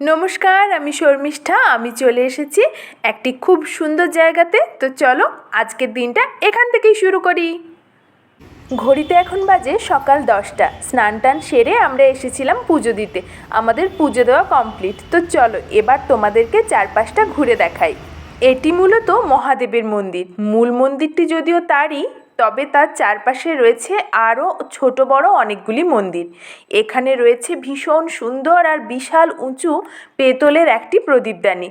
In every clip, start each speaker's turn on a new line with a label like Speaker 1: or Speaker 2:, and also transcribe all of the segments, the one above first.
Speaker 1: নমস্কার, আমি শর্মিষ্ঠা। আমি চলে এসেছি একটি খুব সুন্দর জায়গাতে। তো চলো, আজকের দিনটা এখান থেকেই শুরু করি। ঘড়িতে এখন বাজে সকাল দশটা। স্নান টান সেরে আমরা এসেছিলাম পুজো দিতে। আমাদের পুজো দেওয়া কমপ্লিট তো চলো, এবার তোমাদেরকে চারপাশটা ঘুরে দেখাই। এটি মূলত মহাদেবের মন্দির। মূল মন্দিরটি যদিও তারই তবে তার চারপাশে রয়েছে আরও ছোট বড় অনেকগুলি মন্দির। এখানে রয়েছে ভীষণ সুন্দর আর বিশাল উঁচু পেতলের একটি প্রদীপদানি,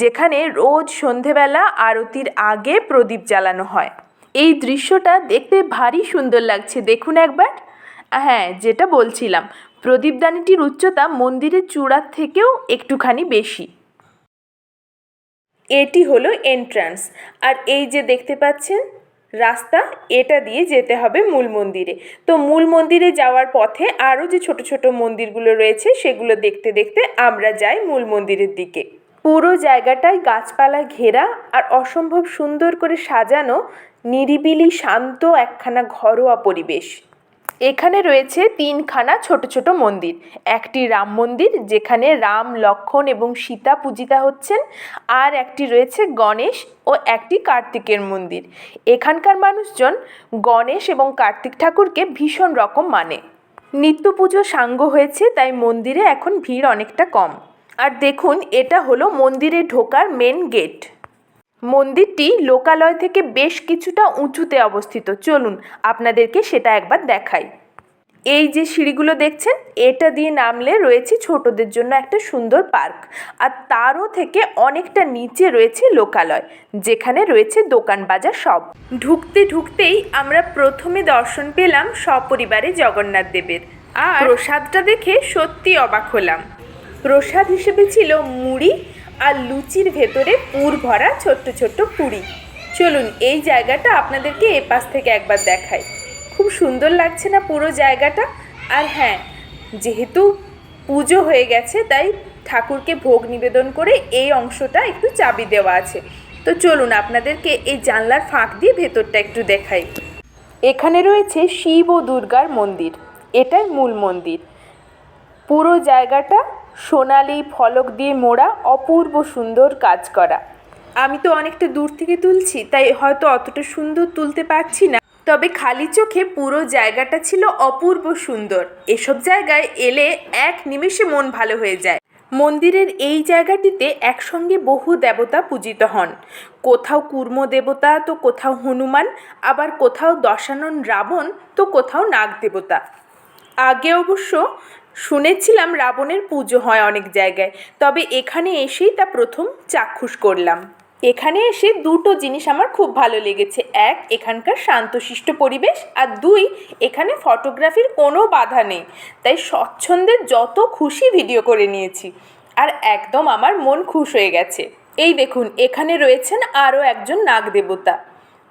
Speaker 1: যেখানে রোজ সন্ধেবেলা আরতির আগে প্রদীপ জ্বালানো হয়। এই দৃশ্যটা দেখতে ভারী সুন্দর লাগছে, দেখুন একবার। হ্যাঁ যেটা বলছিলাম, প্রদীপদানিটির উচ্চতা মন্দিরের চূড়ার থেকেও একটুখানি বেশি। এটি হলো এন্ট্রান্স আর এই যে দেখতে পাচ্ছেন রাস্তা, এটা দিয়ে যেতে হবে মূল মন্দিরে। তো মূল মন্দিরে যাওয়ার পথে আরও যে ছোট ছোট মন্দিরগুলো রয়েছে, সেগুলো দেখতে দেখতে আমরা যাই মূল মন্দিরের দিকে। পুরো জায়গাটায় গাছপালা ঘেরা আর অসম্ভব সুন্দর করে সাজানো, নিরিবিলি, শান্ত একখানা ঘরোয়া পরিবেশ। এখানে রয়েছে তিনখানা ছোট ছোট মন্দির। একটি রাম মন্দির, যেখানে রাম লক্ষ্মণ এবং সীতা পূজিতা হচ্ছেন। আর একটি রয়েছে গণেশ ও একটি কার্তিকের মন্দির। এখানকার মানুষজন গণেশ এবং কার্তিক ঠাকুরকে ভীষণ রকম মানে। নিত্য পুজো সাঙ্গ হয়েছে, তাই মন্দিরে এখন ভিড় অনেকটা কম। আর দেখুন, এটা হলো মন্দিরে ঢোকার মেন গেট মন্দিরটি লোকালয় থেকে বেশ কিছুটা উঁচুতে অবস্থিত। চলুন আপনাদেরকে সেটা একবার দেখাই। এই যে সিঁড়িগুলো দেখছেন, এটা দিয়ে নামলে রয়েছে ছোটদের জন্য একটা সুন্দর পার্ক। আর তারও থেকে অনেকটা নিচে রয়েছে লোকালয়, যেখানে রয়েছে দোকান বাজার সব। ঢুকতে ঢুকতেই আমরা প্রথমে দর্শন পেলাম সপরিবারে জগন্নাথ দেবের। আর প্রসাদটা দেখে সত্যি অবাক হলাম। প্রসাদ হিসেবে ছিল মুড়ি আর লুচির ভেতরে পুর ভরা ছোট্ট ছোট্ট পুরি। চলুন, এই জায়গাটা আপনাদেরকে এপাশ থেকে একবার দেখাই। খুব সুন্দর লাগছে না পুরো জায়গাটা? আর হ্যাঁ যেহেতু পুজো হয়ে গেছে, তাই ঠাকুরকে ভোগ নিবেদন করে এই অংশটা একটু চাবি দেওয়া আছে। তো চলুন, আপনাদেরকে এই জানলার ফাঁক দিয়ে ভেতরটা একটু দেখাই। এখানে রয়েছে শিব ও দুর্গার মন্দির। এটাই মূল মন্দির। পুরো জায়গাটা সোনালি ফলক দিয়ে মোড়া অপূর্ব সুন্দর কাজ করা। আমি তো অনেকটা দূর থেকে তুলছি, তাই হয়তো অতটা সুন্দর তুলতে পারছি না। তবে খালি চোখে পুরো জায়গাটা ছিল অপূর্ব সুন্দর। এসব জায়গায় এলে এক নিমেষে মন ভালো হয়ে যায়। মন্দিরের এই জায়গাটিতে একসঙ্গে বহু দেবতা পূজিত হন। কোথাও কুর্ম দেবতা, তো কোথাও হনুমান, আবার কোথাও দশানন রাবণ, তো কোথাও নাগ দেবতা। আগে অবশ্য শুনেছিলাম রাবণের পুজো হয় অনেক জায়গায়, তবে এখানে এসেই তা প্রথম চাক্ষুষ করলাম। এখানে এসে দুটো জিনিস আমার খুব ভালো লেগেছে। এক, এখানকার শান্তশিষ্ট পরিবেশ, আর দুই, এখানে ফটোগ্রাফির কোনো বাধা নেই। তাই স্বচ্ছন্দে যত খুশি ভিডিও করে নিয়েছি। আর একদম আমার মন খুশ হয়ে গেছে। এই দেখুন, এখানে রয়েছেন আরও একজন নাগ দেবতা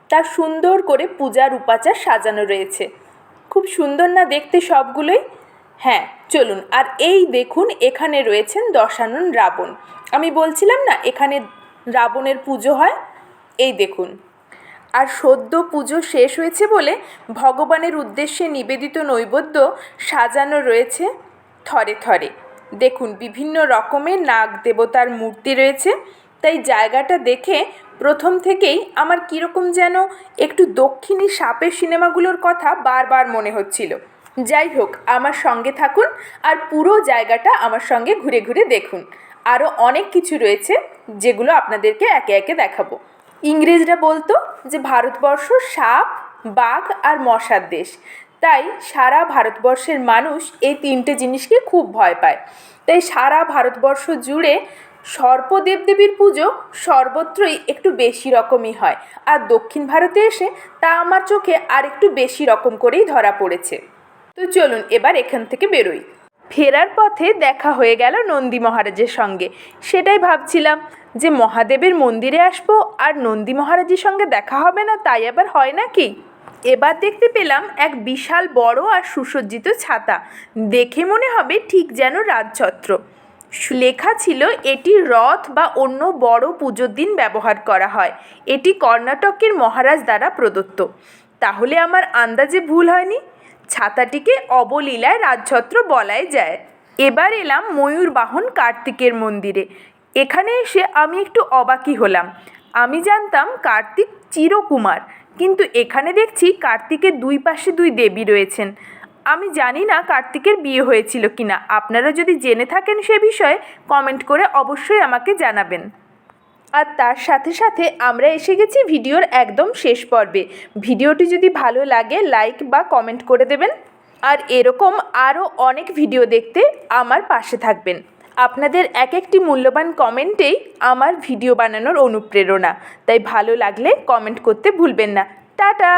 Speaker 1: তার সুন্দর করে পূজার উপাচার সাজানো রয়েছে। খুব সুন্দর না দেখতে সবগুলোই? হ্যাঁ চলুন, আর এই দেখুন এখানে রয়েছেন দশানন রাবণ। আমি বলছিলাম না, এখানে রাবণের পুজো হয়? এই দেখুন। আর সদ্য পুজো শেষ হয়েছে বলে ভগবানের উদ্দেশ্যে নিবেদিত নৈবেদ্য সাজানো রয়েছে থরে থরে। দেখুন, বিভিন্ন রকমের নাগ দেবতার মূর্তি রয়েছে। তাই জায়গাটা দেখে প্রথম থেকেই আমার কীরকম যেন একটু দক্ষিণী সাপের সিনেমাগুলোর কথা বারবার মনে হচ্ছিল। যাই হোক, আমার সঙ্গে থাকুন আর পুরো জায়গাটা আমার সঙ্গে ঘুরে ঘুরে দেখুন। আরও অনেক কিছু রয়েছে যেগুলো আপনাদেরকে একে একে দেখাবো। ইংরেজরা বলতো যে ভারতবর্ষ সাপ, বাঘ আর মশার দেশ। তাই সারা ভারতবর্ষের মানুষ এই তিনটে জিনিসকে খুব ভয় পায়। তাই সারা ভারতবর্ষ জুড়ে সর্প দেবদেবীর পুজো সর্বত্রই একটু বেশি রকমই হয়। আর দক্ষিণ ভারতে এসে তা আমার চোখে আর একটু বেশি রকম করেই ধরা পড়েছে। তো চলুন এবার এখান থেকে বেরোই। ফেরার পথে দেখা হয়ে গেল নন্দী মহারাজের সঙ্গে। সেটাই ভাবছিলাম যে মহাদেবের মন্দিরে আসব আর নন্দী মহারাজের সঙ্গে দেখা হবে না, তাই আবার হয় নাকি? এবার দেখতে পেলাম এক বিশাল বড় আর সুসজ্জিত ছাতা। দেখে মনে হবে ঠিক যেন রাজছত্র। লেখা ছিল, এটি রথ বা অন্য বড় পুজোর দিন ব্যবহার করা হয়। এটি কর্ণাটকের মহারাজ দ্বারা প্রদত্ত। তাহলে আমার আন্দাজে ভুল হয়নি? ছাতাটিকে অবলীলায় রাজছত্র বলাই যায়। এবার এলাম ময়ূরবাহন কার্তিকের মন্দিরে। এখানে এসে আমি একটু অবাকই হলাম। আমি জানতাম কার্তিক চিরকুমার, কিন্তু এখানে দেখছি কার্তিকের দুই পাশে দুই দেবী রয়েছেন। আমি জানি না কার্তিকের বিয়ে হয়েছিল কিনা। আপনারা যদি জেনে থাকেন সে বিষয়ে কমেন্ট করে অবশ্যই আমাকে জানাবেন। আর তার সাথে সাথে আমরা এসে গেছি ভিডিওর একদম শেষ পর্বে। ভিডিওটি যদি ভালো লাগে লাইক বা কমেন্ট করে দেবেন। আর এরকম আরও অনেক ভিডিও দেখতে আমার পাশে থাকবেন। আপনাদের এক একটি মূল্যবান কমেন্টেই আমার ভিডিও বানানোর অনুপ্রেরণা। তাই ভালো লাগলে কমেন্ট করতে ভুলবেন না। টাটা!